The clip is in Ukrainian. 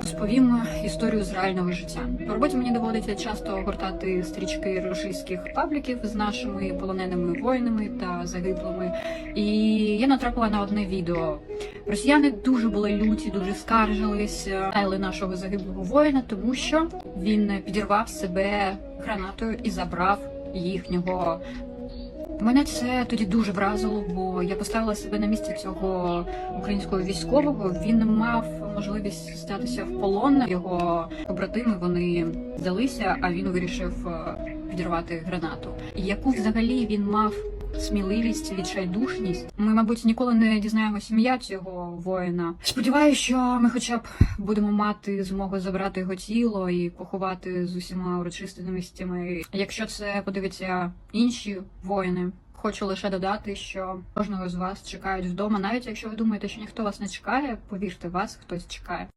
Розповім історію з реального життя. По роботі мені доводиться часто гортати стрічки російських пабліків з нашими полоненими воїнами та загиблими. І я натрапила на одне відео. Росіяни дуже були люті, дуже скаржились але нашого загиблого воїна, тому що він підірвав себе гранатою і забрав їхнього. Мене це тоді дуже вразило, бо я поставила себе на місці цього українського військового. Він мав можливість статися в полон. Його побратими вони здалися, а він вирішив е, підірвати гранату. Яку взагалі він мав сміливість, відчайдушність. Ми, мабуть, ніколи не дізнаємося ім'я цього воїна. Сподіваюся, що ми, хоча б, будемо мати змогу забрати його тіло і поховати з усіма урочистостями. Якщо це подивиться інші воїни. Хочу лише додати, що кожного з вас чекають вдома, навіть якщо ви думаєте, що ніхто вас не чекає, повірте, вас хтось чекає.